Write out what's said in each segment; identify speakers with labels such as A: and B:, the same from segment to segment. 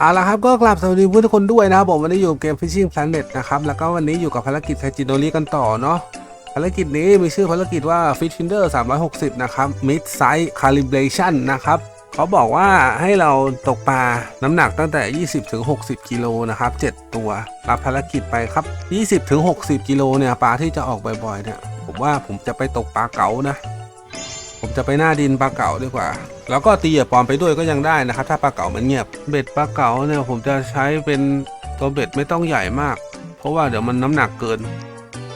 A: เอาละครับก็กลับสวัสดีผู้ทุกคนด้วยนะครับผมวันนี้อยู่เกม Fishing Planet นะครับแล้วก็วันนี้อยู่กับภารกิจไคจิโนริกันต่อเนาะภารกิจนี้มีชื่อภารกิจว่า Fish Finder 360 นะครับ Mid Size Calibration นะครับเขาบอกว่าให้เราตกปลาน้ำหนักตั้งแต่ 20ถึง60กิโลนะครับ 7 ตัว รับภารกิจไปครับ 20ถึง60กิโลเนี่ยปลาที่จะออกบ่อยๆเนี่ยผมว่าผมจะไปตกปลาเก๋านะ ผมจะไปหน้าดินปลาเก๋าดีกว่า แล้วก็ตีเหยื่อปลอมไปด้วยก็ยังได้นะครับ ถ้าปลาเก๋ามันเงียบ เบ็ดปลาเก๋าเนี่ยผมจะใช้เป็นตัวเบ็ดไม่ต้องใหญ่มาก เพราะว่าเดี๋ยวมันน้ำหนักเกิน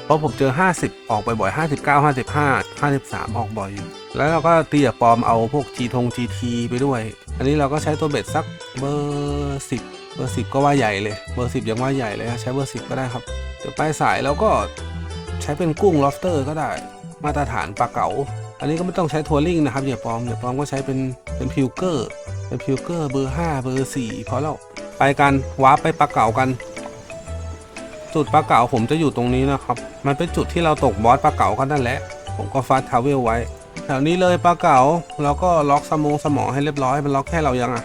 A: เพราะผมเจอ 50 ออกไปบ่อย 59 55 53 ออกบ่อยอยู่แล้วเราก็ตีเหยื่อปลอมเอาพวก G ทง GT ไปด้วย อันนี้เราก็ใช้ตัวเบ็ดสักเบอร์10เบอร์10ก็ว่าใหญ่เลย เบอร์10ยังว่าใหญ่เลยใช้เบอร์10ก็ได้ครับเดี๋ยวไปสายแล้วก็ใช้เป็นกุ้ง lobster ก็ได้ มาตรฐานปลาเก๋า อันนี้ก็ไม่ต้องใช้ทัวริงนะครับอย่าปลอมอย่าปลอมก็ใช้เป็นเป็นพิวเกอร์เป็นพิวเกอร์เบอร์5เบอร์4พอแล้วไปกันวาร์ปไปปลาเก๋ากัน จุดปลาเก๋าผมจะอยู่ตรงนี้นะครับ มันเป็นจุดที่เราตกบอสปลาเก๋ากันนั่นแหละ ผมก็ฟาสทาวเวลไว้แถวนี้เลยปลาเก๋าแล้วก็ล็อกสมองสมองให้เรียบร้อยมันล็อกแค่เรายังอะ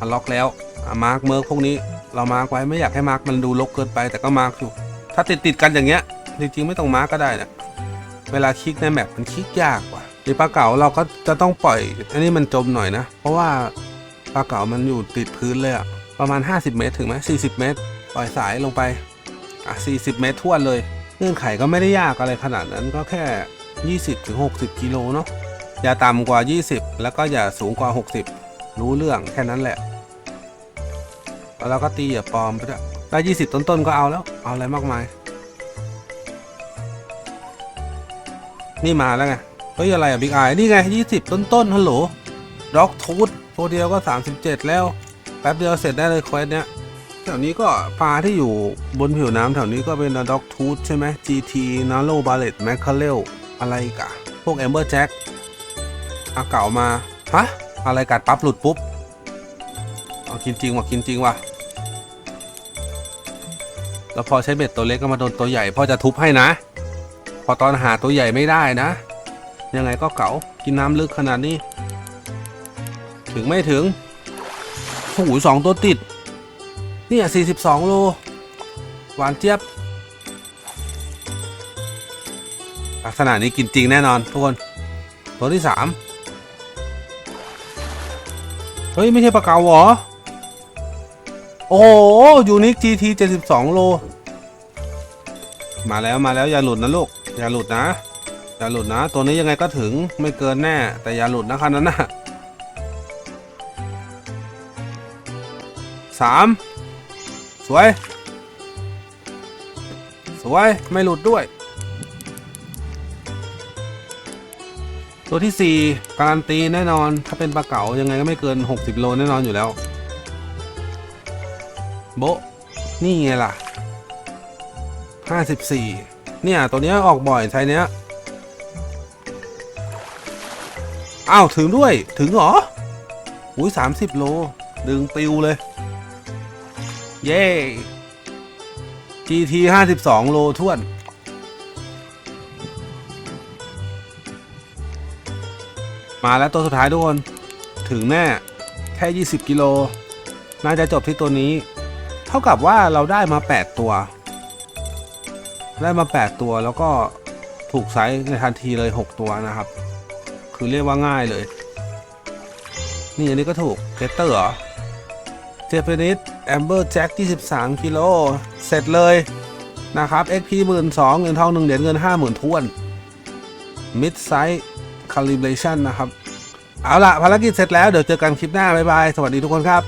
A: มันล็อกแล้วอะมาร์กเมิร์กพวกนี้เรามาร์กไว้ไม่อยากให้มาร์กมันดูรกเกินไปแต่ก็มาร์กอยู่ ถ้าติดติดกันอย่างเงี้ยจริงๆไม่ต้องมาร์กก็ได้นะ เวลาคลิกในแมปมันคลิกยากกว่าในปลาเก๋าเราก็จะต้องปล่อย อันนี้มันจมหน่อยนะ เพราะว่าปลาเก๋ามันอยู่ติดพื้นเลยอะประมาณ 50 เมตรถึงไหม40 เมตร ปล่อยสายลงไป อะ 40 เมตรทั่วเลยเงื่อนไขก็ไม่ได้ยากอะไรขนาดนั้นก็แค่ 20ถึง60 กิโลเนาะอย่าต่ำกว่า 20 แล้วก็อย่าสูงกว่า 60 รู้เรื่องแค่นั้นแหละ แล้วเราก็ตีอย่าปลอมไปด้วยได้20 ต้นๆก็เอาแล้ว เอาอะไรมากมาย นี่มาแล้วไงเฮ้ยอะไรอะบิ๊กไอนี่ไง 20 ต้นต้นฮัลโหลด็อกทูธตัวเดียวก็ 37 แล้ว แป๊บเดียวเสร็จได้เลยเควสเนี้ยแถวนี้ก็ปลาที่อยู่บนผิวน้ำแถวนี้ก็เป็นด็อกทูธใช่ไหม GT n a r r o w Ballet m a c k e r e l อะไรกะ พวก Amber Jack อาเก่ามา ฮะ อะไรกัดปั๊บหลุดปุ๊บ เอากินจริงว่ะกินจริงว่ะแล้วพอใช้เบ็ดตัวเล็กก็มาโดนตัวใหญ่พ่อจะทุบให้นะ อตอนหาตัวใหญ่ไม่ได้นะ ยังไงก็เก๋ากินน้ำลึกขนาดนี้ ถึงไม่ถึงโอ้โหสองตัวติด เนี่ย42โล หวานเจี๊ยบ ลักษณะนี้กินจริงแน่นอนทุกคน ตัวที่3เฮ้ย ไม่ใช่ปลาเก๋าหรอ โอ้โหยูนิค GT 72 โล มาแล้วมาแล้ว อย่าหลุดนะลูก อย่าหลุดนะ อย่าหลุดนะ ตัวนี้ยังไงก็ถึงไม่เกินแน่ แต่อย่าหลุดนะคันนั้นนะสามสวย สวย ไม่หลุดด้วย ตัวที่สี่การันตีแน่นอน ถ้าเป็นปลาเก๋ายังไงก็ไม่เกิน 60 โลแน่นอนอยู่แล้ว โบนี่ไงล่ะ 54 เนี่ย ตัวเนี้ยออกบ่อยไทยเนี้ยอ้าวถึงด้วยถึงเหรออุ้ย30โล ดึงปิวเลย เย้ GT 52โลท้วน มาแล้วตัวสุดท้ายทุกคน ถึงแน่ แค่ 20 กิโล น่าจะจบที่ตัวนี้ เท่ากับว่าเราได้มา 8 ตัว ได้มา 8 ตัวแล้วก็ถูกไซส์ในทันทีเลย 6 ตัวนะครับ คือเรียกว่าง่ายเลย นี่อันนี้ก็ถูกเกตเตอร์เหรอเจเปนิสแอมเบอร์แจ็ค23กิโลเสร็จเลยนะครับ XP 1 2 0 0 0เงินทอง1เหรียญเงิน 50,000ท้วน Mid Size Calibration นะครับ เอาละภารกิจเสร็จแล้ว เดี๋ยวเจอกันคลิปหน้า บ๊ายบาย สวัสดีทุกคนครับ